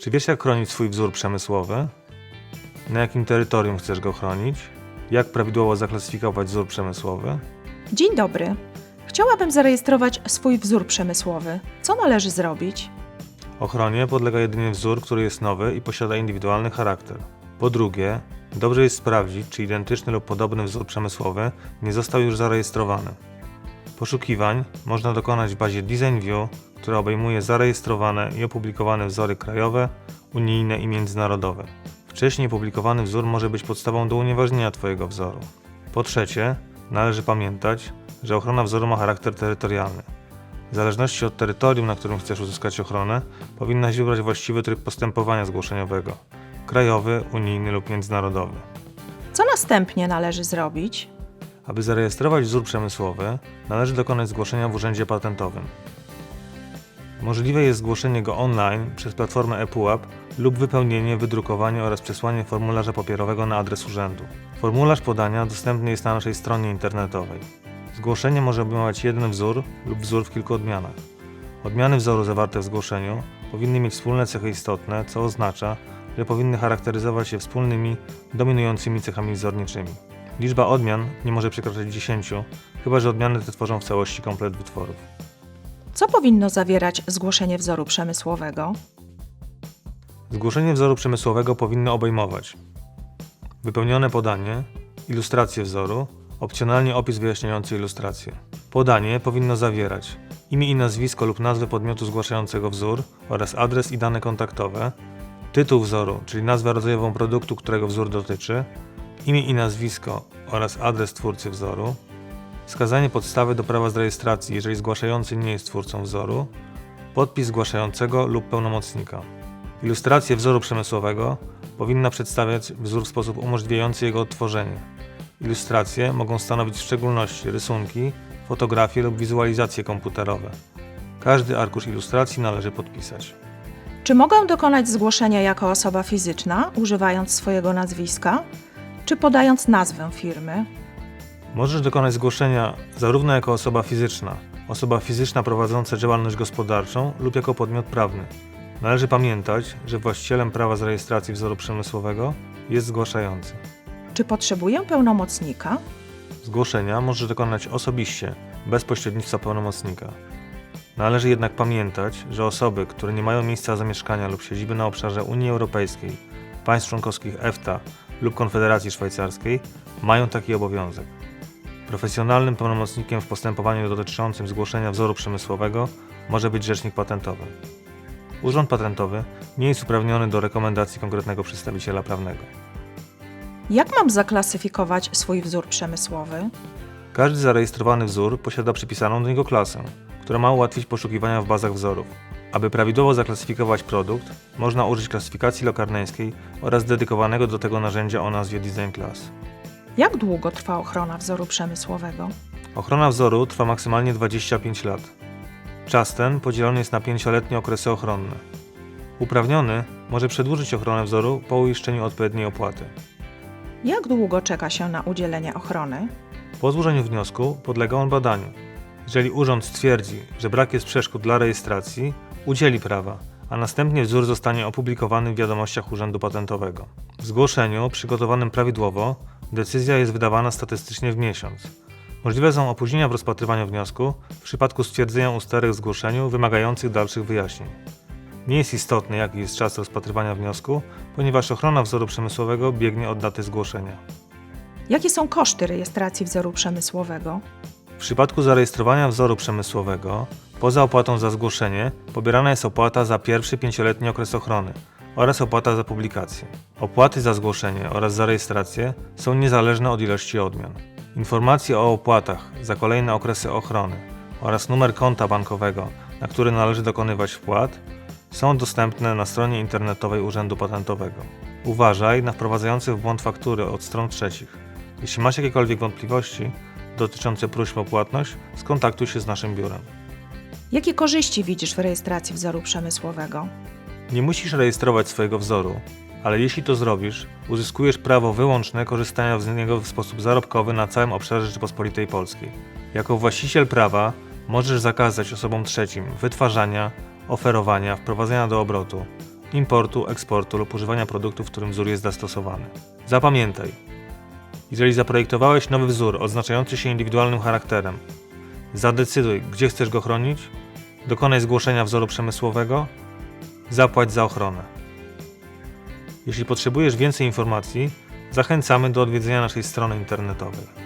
Czy wiesz, jak chronić swój wzór przemysłowy? Na jakim terytorium chcesz go chronić? Jak prawidłowo zaklasyfikować wzór przemysłowy? Dzień dobry. Chciałabym zarejestrować swój wzór przemysłowy. Co należy zrobić? Ochronie podlega jedynie wzór, który jest nowy i posiada indywidualny charakter. Po drugie, dobrze jest sprawdzić, czy identyczny lub podobny wzór przemysłowy nie został już zarejestrowany. Poszukiwań można dokonać w bazie DesignView, która obejmuje zarejestrowane i opublikowane wzory krajowe, unijne i międzynarodowe. Wcześniej publikowany wzór może być podstawą do unieważnienia Twojego wzoru. Po trzecie, należy pamiętać, że ochrona wzoru ma charakter terytorialny. W zależności od terytorium, na którym chcesz uzyskać ochronę, powinnaś wybrać właściwy tryb postępowania zgłoszeniowego krajowy, unijny lub międzynarodowy. Co następnie należy zrobić? Aby zarejestrować wzór przemysłowy, należy dokonać zgłoszenia w Urzędzie Patentowym. Możliwe jest zgłoszenie go online przez platformę ePUAP lub wypełnienie, wydrukowanie oraz przesłanie formularza papierowego na adres urzędu. Formularz podania dostępny jest na naszej stronie internetowej. Zgłoszenie może obejmować jeden wzór lub wzór w kilku odmianach. Odmiany wzoru zawarte w zgłoszeniu powinny mieć wspólne cechy istotne, co oznacza, że powinny charakteryzować się wspólnymi, dominującymi cechami wzorniczymi. Liczba odmian nie może przekraczać 10, chyba że odmiany te tworzą w całości komplet wytworów. Co powinno zawierać zgłoszenie wzoru przemysłowego? Zgłoszenie wzoru przemysłowego powinno obejmować wypełnione podanie, ilustrację wzoru, opcjonalnie opis wyjaśniający ilustrację. Podanie powinno zawierać imię i nazwisko lub nazwę podmiotu zgłaszającego wzór oraz adres i dane kontaktowe, tytuł wzoru, czyli nazwę rodzajową produktu, którego wzór dotyczy, imię i nazwisko oraz adres twórcy wzoru, wskazanie podstawy do prawa z rejestracji, jeżeli zgłaszający nie jest twórcą wzoru, podpis zgłaszającego lub pełnomocnika. Ilustrację wzoru przemysłowego powinna przedstawiać wzór w sposób umożliwiający jego odtworzenie. Ilustracje mogą stanowić w szczególności rysunki, fotografie lub wizualizacje komputerowe. Każdy arkusz ilustracji należy podpisać. Czy mogę dokonać zgłoszenia jako osoba fizyczna, używając swojego nazwiska, czy podając nazwę firmy? Możesz dokonać zgłoszenia zarówno jako osoba fizyczna, osoba fizyczna prowadząca działalność gospodarczą lub jako podmiot prawny. Należy pamiętać, że właścicielem prawa z rejestracji wzoru przemysłowego jest zgłaszający. Czy potrzebuję pełnomocnika? Zgłoszenia możesz dokonać osobiście, bez pośrednictwa pełnomocnika. Należy jednak pamiętać, że osoby, które nie mają miejsca zamieszkania lub siedziby na obszarze Unii Europejskiej, państw członkowskich EFTA lub Konfederacji Szwajcarskiej, mają taki obowiązek. Profesjonalnym pełnomocnikiem w postępowaniu dotyczącym zgłoszenia wzoru przemysłowego może być rzecznik patentowy. Urząd Patentowy nie jest uprawniony do rekomendacji konkretnego przedstawiciela prawnego. Jak mam zaklasyfikować swój wzór przemysłowy? Każdy zarejestrowany wzór posiada przypisaną do niego klasę, która ma ułatwić poszukiwania w bazach wzorów. Aby prawidłowo zaklasyfikować produkt, można użyć klasyfikacji lokarneńskiej oraz dedykowanego do tego narzędzia o nazwie Design Class. Jak długo trwa ochrona wzoru przemysłowego? Ochrona wzoru trwa maksymalnie 25 lat. Czas ten podzielony jest na 5-letnie okresy ochronne. Uprawniony może przedłużyć ochronę wzoru po uiszczeniu odpowiedniej opłaty. Jak długo czeka się na udzielenie ochrony? Po złożeniu wniosku podlega on badaniu. Jeżeli urząd stwierdzi, że brak jest przeszkód dla rejestracji, udzieli prawa, a następnie wzór zostanie opublikowany w wiadomościach Urzędu Patentowego. W zgłoszeniu, przygotowanym prawidłowo, decyzja jest wydawana statystycznie w miesiąc. Możliwe są opóźnienia w rozpatrywaniu wniosku w przypadku stwierdzenia usterek w zgłoszeniu wymagających dalszych wyjaśnień. Nie jest istotny, jaki jest czas rozpatrywania wniosku, ponieważ ochrona wzoru przemysłowego biegnie od daty zgłoszenia. Jakie są koszty rejestracji wzoru przemysłowego? W przypadku zarejestrowania wzoru przemysłowego, poza opłatą za zgłoszenie, pobierana jest opłata za pierwszy pięcioletni okres ochrony oraz opłata za publikację. Opłaty za zgłoszenie oraz za rejestrację są niezależne od ilości odmian. Informacje o opłatach za kolejne okresy ochrony oraz numer konta bankowego, na który należy dokonywać wpłat, są dostępne na stronie internetowej Urzędu Patentowego. Uważaj na wprowadzające w błąd faktury od stron trzecich. Jeśli masz jakiekolwiek wątpliwości dotyczące próśb o płatność, skontaktuj się z naszym biurem. Jakie korzyści widzisz w rejestracji wzoru przemysłowego? Nie musisz rejestrować swojego wzoru, ale jeśli to zrobisz, uzyskujesz prawo wyłączne korzystania z niego w sposób zarobkowy na całym obszarze Rzeczypospolitej Polskiej. Jako właściciel prawa możesz zakazać osobom trzecim wytwarzania, oferowania, wprowadzenia do obrotu importu, eksportu lub używania produktu, w którym wzór jest zastosowany. Zapamiętaj, jeżeli zaprojektowałeś nowy wzór odznaczający się indywidualnym charakterem, zadecyduj, gdzie chcesz go chronić, dokonaj zgłoszenia wzoru przemysłowego, zapłać za ochronę. Jeśli potrzebujesz więcej informacji, zachęcamy do odwiedzenia naszej strony internetowej.